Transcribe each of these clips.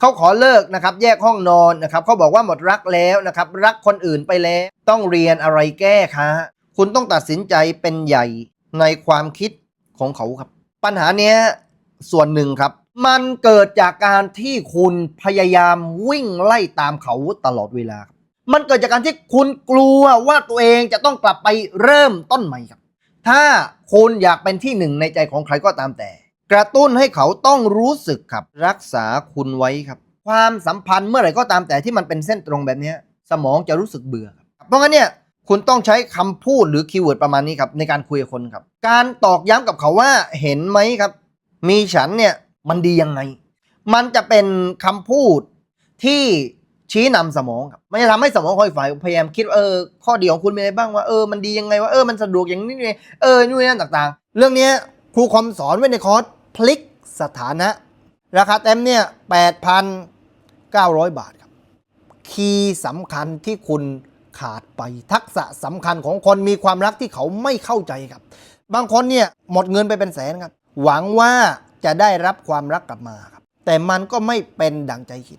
เขาขอเลิกนะครับแยกห้องนอนนะครับเขาบอกว่าหมดรักแล้วนะครับรักคนอื่นไปแล้วต้องเรียนอะไรแก้คะคุณต้องตัดสินใจเป็นใหญ่ในความคิดของเขาครับ ปัญหาเนี้ยส่วนหนึ่งครับ มันเกิดจากการที่คุณพยายามวิ่งไล่ตามเขาตลอดเวลาครับมันเกิดจากการที่คุณกลัวว่าตัวเองจะต้องกลับไปเริ่มต้นใหม่ครับ ถ้าคุณอยากเป็นที่หนึ่งในใจของใครก็ตามแต่ กระตุ้นให้เขาต้องรู้สึกครับ รักษาคุณไว้ครับ ความสัมพันธ์เมื่อไหร่ก็ตามแต่ที่มันเป็นเส้นตรงแบบนี้สมองจะรู้สึกเบื่อครับเพราะงั้นเนี่ยคุณต้องใช้คำพูดหรือคีย์เวิร์ดประมาณนี้ครับในการคุยกับคนครับ การตอกย้ำกับเขาว่าเห็นไหมครับ มีฉันเนี่ยมันดียังไง มันจะเป็นคำพูดที่ชี้นำสมองครับมันจะทำให้สมองคอยฝ่ายพยายามคิดเออข้อดีของคุณเป็นอะไรบ้างว่าเออมันดียังไงว่าเออมันสะดวกอย่างนี้เออนู่นนนั่นต่าง ๆ เรื่องนี้ครูคอมสอนไว้ในคอร์ส พลิกสถานะ ราคาเต็มเนี่ย 8,900 บาทครับ คีย์สำคัญที่คุณขาดไปทักษะสำคัญของคนมีความรักที่เขาไม่เข้าใจครับ บางคนเนี่ยหมดเงินไปเป็นแสนครับ หวังว่าจะได้รับความรักกลับมาครับ แต่มันก็ไม่เป็นดังใจคิด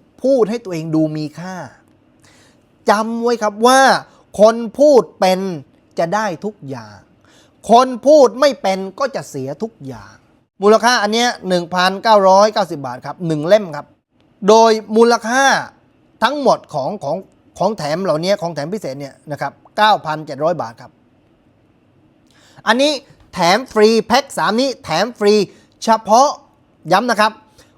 พูดให้ตัวเองดูมีค่าจำไว้ครับว่า คนพูดเป็นจะได้ทุกอย่าง คนพูดไม่เป็นก็จะเสียทุกอย่าง มูลค่าอันเนี้ย1,990 บาทครับ1เล่มครับ โดยมูลค่าทั้งหมดของของของแถมเหล่านี้ของแถมพิเศษเนี่ยนะครับ9,700 บาทครับ อันนี้แถมฟรีแพ็ค3 นี้แถมฟรีเฉพาะย้ำนะครับ